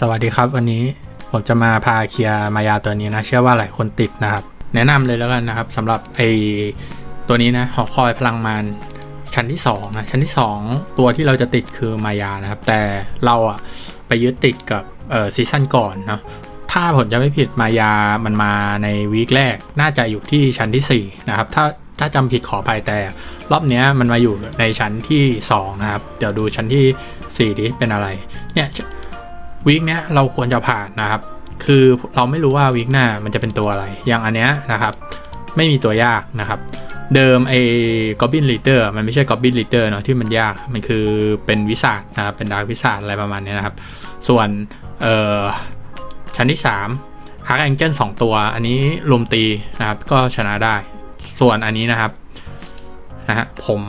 สวัสดีครับวันนี้ผมจะมาพาเคลียร์มายาตัวนี้นะ เชื่อว่าหลายคนติดนะครับ แนะนำเลยแล้วกันนะครับสำหรับไอตัวนี้นะหอคอยพลังมารชั้นที่2นะชั้นที่ 2 ตัวที่เราจะติดคือมายานะครับ แต่เราอะไปยึดติดกับเออซีซั่นก่อนเนาะถ้าผมจะไม่ผิดมายามันมาในวีคแรกน่าจะอยู่ที่ชั้นที่4นะครับถ้าถ้าจำผิดขอไปแต่ รอบเนี้ยมันมาอยู่ในชั้นที่ 2 นะครับ เดี๋ยวดูชั้นที่4ดิเป็นอะไรเนี่ย วีคเนี้ยเราควรจะผ่านนะครับ คือเราไม่รู้ว่าวีคหน้ามันจะเป็นตัวอะไร อย่างอันเนี้ยนะครับไม่มีตัวยากนะครับ เดิมไอ้ Goblin Leader มันไม่ใช่ Goblin Leader เนาะที่มันยากมันคือเป็นวิสาดนะครับเป็นดาร์กวิสาดอะไรประมาณเนี้ยนะครับ ส่วนเอ่อชั้นที่3 Arc Angel 2ตัว อันนี้ลุมตีนะครับก็ชนะได้ ส่วนอันนี้นะครับนะฮะผม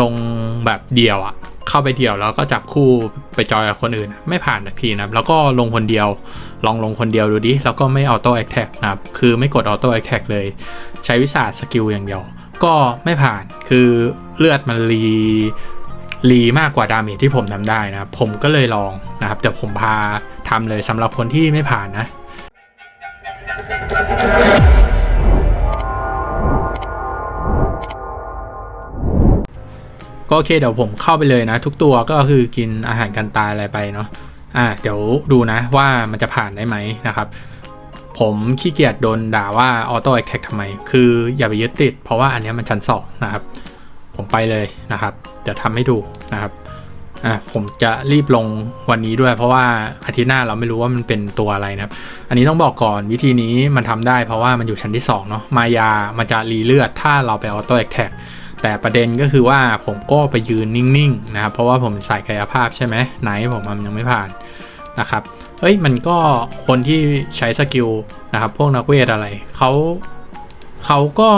ลงแบบเดียวอะ เข้าไปเดี่ยวแล้วก็จับคู่ไปจอยกับคนอื่น ไม่ผ่านทีนะครับ แล้วก็ลงคนเดียว ลองลงคนเดียวดูดิ แล้วก็ไม่ออโต้แอคแท็กนะครับ คือไม่กดออโต้แอคแท็กเลย ใช้วิสาสกิลอย่างเดียว ก็ไม่ผ่าน คือเลือดมันรีรีมากกว่าดาเมจที่ผมทำได้นะครับ ผมก็เลยลองนะครับ เดี๋ยวผมพาทำเลยสำหรับคนที่ไม่ผ่านนะ โอเคเดี๋ยวผมเข้าไปเลยนะ ทุกตัวก็คือกินอาหารกันตายอะไรไปเนาะอะเดี๋ยวดูนะว่ามันจะผ่านได้ไหมนะครับผมขี้เกียจโดนด่าว่าออโต้แอคแท็กทำไม คืออย่าไปยึดติด เพราะว่าอันเนี้ยมันชั้นสองนะครับ ผมไปเลยนะครับ เดี๋ยวทำให้ดูนะครับ อะผมจะรีบลงวันนี้ด้วย เพราะว่าอาทิตย์หน้าเราไม่รู้ว่ามันเป็นตัวอะไรนะครับ อันนี้ต้องบอกก่อนวิธีนี้มันทำได้เพราะว่ามันอยู่ชั้นที่สองเนาะ มายามันจะรีเลือดถ้าเราไปออโต้แอคแท็ก แต่ประเด็นก็คือว่าผมก็ไปยืนนิ่งๆนะครับ เพราะว่าผมใส่กายภาพใช่ไหมไหนผมมันยังไม่ผ่านนะครับเอ้ยมันก็คนที่ใช้สกิลนะครับ พวกนักเวทอะไรเขาเขาก็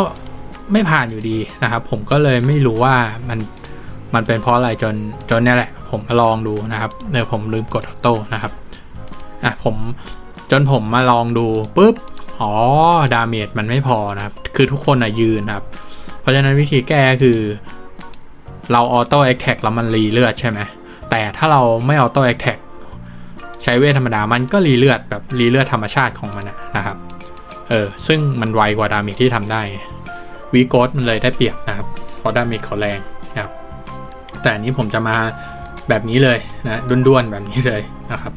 ไม่ผ่านอยู่ดีนะครับ ผมก็เลยไม่รู้ว่ามันมันเป็นเพราะอะไรจนจนนี่แหละ ผมมาลองดูนะครับเดี๋ยวผมลืมกดออโต้นะครับอะผมจนผมมาลองดูปุ๊บอ๋อดาเมจมันไม่พอนะครับ คือทุกคนอะยืนนะครับ ราะฉะนั้นวิธีแก้คือ เราออโต้แอคแท็กแล้วมันรีเลือดใช่ไหมแต่ถ้าเราไม่ออโต้แอคแท็กใช้เวทธรรมดามันก็รีเลือดแบบรีเลือดธรรมชาติของมันนะครับเออซึ่งมันไวกว่าดาเมจที่ทำได้วีโกสมันเลยได้เปรียบนะครับเพราะดาเมจเขาแรงนะครับแต่นนี้ผมจะมาแบบนี้เลยนะด้วนๆแบบนี้เลยนะครับ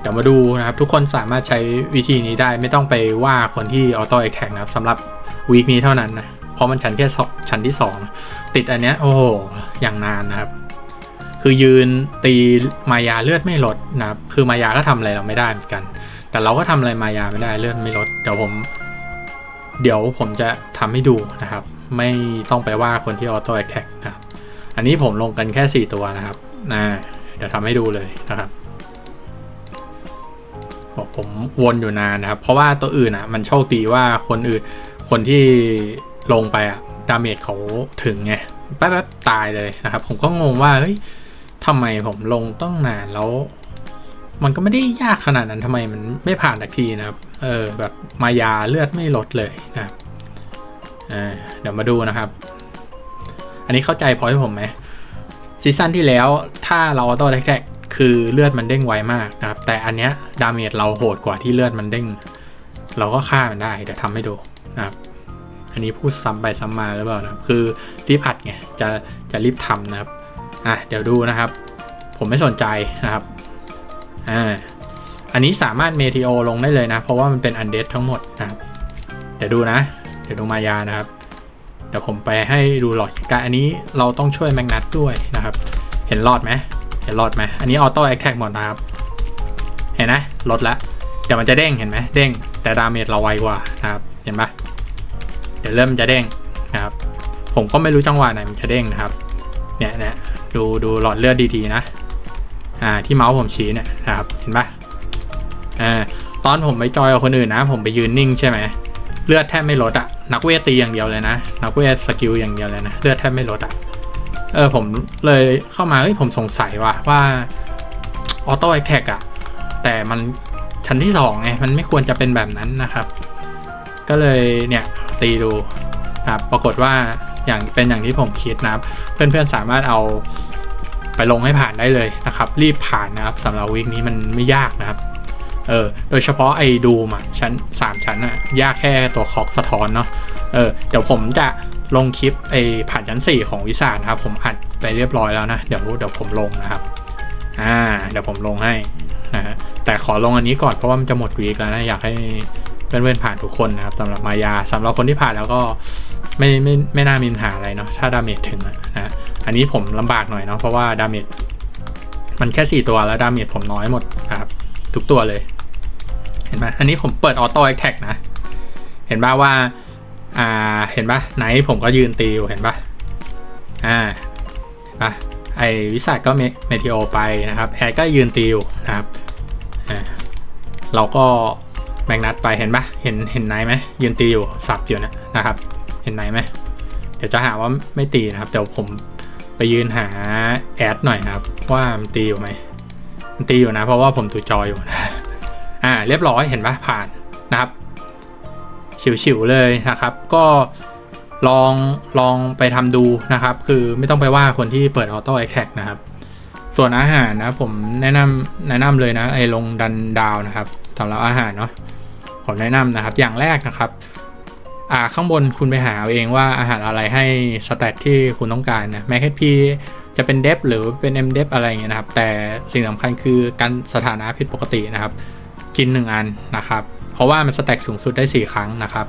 เดี๋ยวมาดูนะครับ ทุกคนสามารถใช้วิธีนี้ได้ไม่ต้องไปว่าคนที่ออโต้แอคแท็กนะครับสำหรับวีคนี้เท่านั้นนะ เพราะมันชั้นแค่ชั้นที่สองติดอันเนี้ยโอ้โหอย่างนานนะครับ คือยืนตีมายาเลือดไม่ลดนะครับคือมายาก็ทำอะไรเราไม่ได้เหมือนกัน แต่เราก็ทำอะไรมายาไม่ได้เลือดไม่ลดเดี๋ยวผม เดี๋ยวผมจะทำให้ดูนะครับ ไม่ต้องไปว่าคนที่ออโต้แอคแท็กนะครับอันนี้ผมลงกันแค่ 4 ตัวนะครับนะเดี๋ยวทำให้ดูเลยนะครับผมวนอยู่นานนะครับ เพราะว่าตัวอื่นอะ มันโชคดีว่าคนอื่นคนที่ ลงไปอะดาเมจเขาถึงไงแป๊บๆตายเลยนะครับ ผมก็งงว่าเฮ้ยทำไมผมลงต้องนานแล้ว มันก็ไม่ได้ยากขนาดนั้นทำไมมันไม่ผ่านสักทีนะครับ เออแบบมายาเลือดไม่ลดเลยนะครับอ่าเดี๋ยวมาดูนะครับ อันนี้เข้าใจพอยผมไหมซีซั่นที่แล้วถ้าเราออโต้แท็กคือเลือดมันเด้งไวมากนะครับ แต่อันเนี้ยดาเมจเราโหดกว่าที่เลือดมันเด้ง เราก็ฆ่ามันได้เดี๋ยวทำให้ดูนะครับ อันนี้พูดซ้ำไปซ้ำมาหรือเปล่านะครับ คือรีบอัดไงจะจะรีบทำนะครับอะเดี๋ยวดูนะครับ ผมไม่สนใจนะครับอ่าอันนี้สามารถเมทิโอลงได้เลยนะ เพราะว่ามันเป็นอันเดทั้งหมดนะครับ เดี๋ยวดูนะ เดี๋ยวดูมายานะครับ เดี๋ยวผมไปให้ดูหลอดการอันนี้เราต้องช่วยแมกนัตด้วยนะครับ เห็นรอดไหมเห็นรอดไหมอันนี้ออโต้แอคแท็กหมดนะครับ เห็นไหมลดแล้วเดี๋ยวมันจะเด้งเห็นไหมเด้ง แต่ดาเมจเราไวกว่านะครับ เห็นปะ เดี๋ยวเริ่มจะเด้งนะครับ ผมก็ไม่รู้จังหวะไหนมันจะเด้งนะครับ เนี่ยเนี่ยดูดูหลอดเลือดดีๆนะ อ่าที่เมาส์ผมชี้เนี่ยนะครับ เห็นปะอ่าตอนผมไปจอยกับคนอื่นนะ ผมไปยืนนิ่งใช่ไหมเลือดแทบไม่ลดอะนักเวทตีอย่างเดียวเลยนะ นักเวทสกิลอย่างเดียวเลยนะเลือดแทบไม่ลดอะเออผมเลยเข้ามาเฮ้ยผมสงสัยว่าว่าออโต้แอแท็กอะแต่มันชั้นที่สองไงมันไม่ควรจะเป็นแบบนั้นนะครับ ก็เลยเนี่ย ตีดูนะครับปรากฏว่าอย่างเป็นอย่างที่ผมคิดนะครับ เพื่อนๆสามารถเอาไปลงให้ผ่านได้เลยนะครับ รีบผ่านนะครับสำหรับวีคนี้มันไม่ยากนะครับเออโดยเฉพาะไอ้ดูมอะชั้น3 ชั้นอะยากแค่ตัวคอกสะท้อนเนาะเออเดี๋ยวผมจะลงคลิปไอ้ผ่านชั้น 4 ของวิสานะครับ ผมอัดไปเรียบร้อยแล้วนะ เดี๋ยวเดี๋ยวผมลงนะครับอ่าเดี๋ยวผมลงให้นะฮะแต่ขอลงอันนี้ก่อนเพราะว่ามันจะหมดวีคแล้วนะ อยากให้ เพื่อนๆผ่านทุกคนนะครับสำหรับมายาสำหรับคนที่ผ่านแล้วก็ไม่ไม่ไม่น่ามีปัญหาอะไรเนาะถ้าดาเมจถึงนะอันนี้ผมลำบากหน่อยเนาะเพราะว่าดาเมจมันแค่ 4 ตัวแล้วดาเมจผมน้อยหมดนะครับ ทุกตัวเลย เห็นไหมอันนี้ผมเปิดออโต้แอคแท็กนะ เห็นป่าว่าอ่าเห็นปะไหนผมก็ยืนตีอยู่เห็นปะอ่าเห็นปะไอวิสัทก็เมเมทิโอไปนะครับแอดก็ยืนตีอยู่นะครับอ่าเราก็ แมกนัตไปเห็นปะเห็นเห็นไหนไหมยืนตีอยู่สับอยู่นะนะครับ เห็นไหนไหมเดี๋ยวจะหาว่าไม่ตีนะครับเดี๋ยวผมไปยืนหาแอดหน่อยนะครับว่ามันตีอยู่ไหมมันตีอยู่นะ เพราะว่าผมดูจออยู่นะอ่าเรียบร้อยเห็นปะผ่านนะครับฉิวๆเลยนะครับ ก็ลองลองไปทำดูนะครับ คือไม่ต้องไปว่าคนที่เปิดออโต้แอแท็กนะครับ ส่วนอาหารนะผมแนะนำแนะนำเลยนะไอลงดันดาวนะครับสำหรับอาหารเนาะ ผมแนะนำนะครับ อย่างแรกนะครับอ่าข้างบนคุณไปหาเอาเองว่าอาหารอะไรให้สเตตที่คุณต้องการนะแม้แค่พีจะเป็นเดฟหรือเป็น m เดฟอะไรเงี้ยนะครับ แต่สิ่งสำคัญคือการสถานะผิดปกตินะครับ กิน 1 อันนะครับ เพราะว่ามันสแต็กสูงสุดได้ 4 ครั้งนะครับ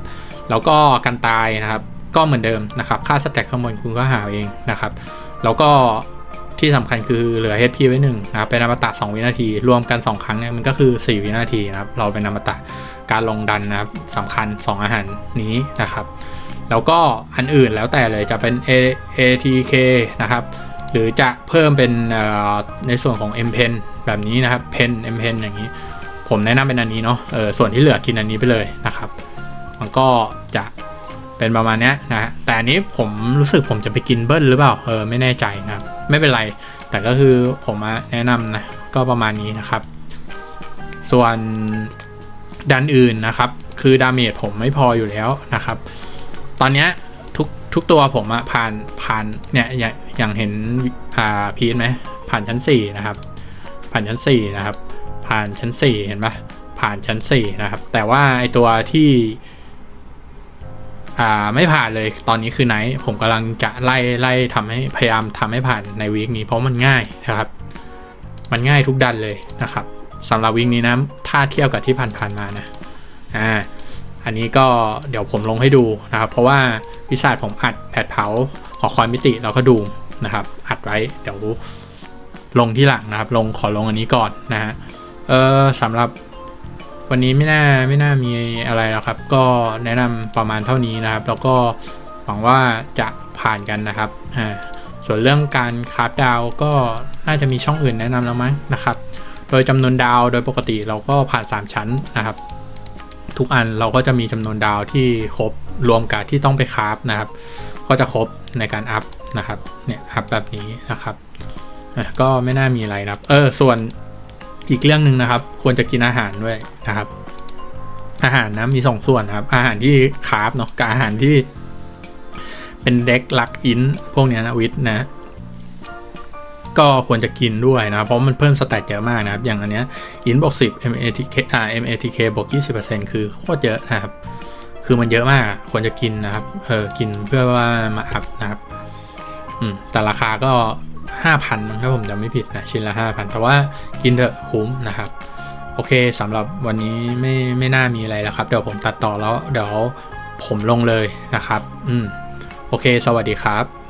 แล้วก็กันตายนะครับ ก็เหมือนเดิมนะครับ ค่าสแต็กข้างบนคุณก็หาเองนะครับ แล้วก็ ที่สำคัญคือเหลือ HP ไว้1นะครับเป็นอมตะ2วินาที รวมกัน 2 ครั้งเนี่ยมันก็คือ 4 วินาทีนะครับเราเป็นอมตะการลงดันนะครับสำคัญ 2 อาหารนี้นะครับแล้วก็อันอื่นแล้วแต่เลยจะเป็น A ATK นะครับหรือจะเพิ่มเป็นในส่วนของ M Pen แบบนี้นะครับ Pen M Pen อย่างนี้ ผมแนะนำเป็นอันนี้เนาะเออส่วนที่เหลือกินอันนี้ไปเลยนะครับ มันก็จะเป็นประมาณนี้นะแต่อันนี้ผมรู้สึกผมจะไปกินเบิ้ลหรือเปล่าเออไม่แน่ใจนะครับ ไม่เป็นไร แต่ก็คือผมแนะนำนะก็ประมาณนี้นะครับ ส่วนดันอื่นนะครับ คือดาเมจผมไม่พออยู่แล้วนะครับ ตอนนี้ทุกทุกตัวผมอะผ่านผ่านเนี่ยอย่างอย่างเห็นอ่าพีทไหมผ่านชั้น 4 นะครับ ผ่านชั้น 4 นะครับ ผ่านชั้น 4 เห็นปะผ่านชั้น 4 นะครับ แต่ว่าไอตัวที่ อ่าไม่ผ่านเลยตอนนี้คือไหนผมกำลังจะไล่ไล่ทำให้พยายามทำให้ผ่านในวีคนี้เพราะมันง่ายนะครับ มันง่ายทุกดันเลยนะครับสำหรับวีคนี้นะถ้าเทียบกับที่ผ่านๆมานะอ่าอันนี้ก็เดี๋ยวผมลงให้ดูนะครับ เพราะว่าวิสาผมอัดแผดเผาหอคอยมิติเราก็ดูนะครับอัดไว้เดี๋ยวลงที่หลังนะครับ ลงขอลงอันนี้ก่อนนะฮะเออสำหรับ วันนี้ไม่น่าไม่น่ามีอะไรแล้วครับ ก็แนะนำประมาณเท่านี้นะครับ แล้วก็หวังว่าจะผ่านกันนะครับอ่าส่วนเรื่องการคราฟดาวก็น่าจะมีช่องอื่นแนะนำแล้วมั้งนะครับ โดยจำนวนดาวโดยปกติเราก็ผ่าน 3 ชั้นนะครับ ทุกอันเราก็จะมีจำนวนดาวที่ครบรวมกับที่ต้องไปคราฟนะครับ ก็จะครบในการอัพนะครับเนี่ยอัพแบบนี้นะครับก็ไม่น่ามีอะไรนะครับ เออส่วน อีกเรื่องหนึ่งนะครับ ควรจะกินอาหารด้วยนะครับ อาหารนะมีสองส่วนครับ อาหารที่คาร์บเนาะกับอาหารที่เป็นเด็กลักอินพวกเนี้ยนะวิทนะ ก็ควรจะกินด้วยนะเพราะมันเพิ่มสแตทเยอะมากนะครับ อย่างอันเนี้ยอินบวกสิบ MATK อ่า MATK บวกยี่สิบเปอร์เซ็นต์คือโคตรเยอะนะครับ คือมันเยอะมากควรจะกินนะครับเออกินเพื่อว่ามาอัพนะครับ อืมแต่ราคาก็ ห้าพันถ้าผมจำไม่ผิดนะชิ้นละห้าพันแต่ว่ากินเถอะคุ้มนะครับ โอเคสำหรับวันนี้ไม่ไม่น่ามีอะไรแล้วครับ เดี๋ยวผมตัดต่อแล้วเดี๋ยวผมลงเลยนะครับ อืม โอเค สวัสดีครับ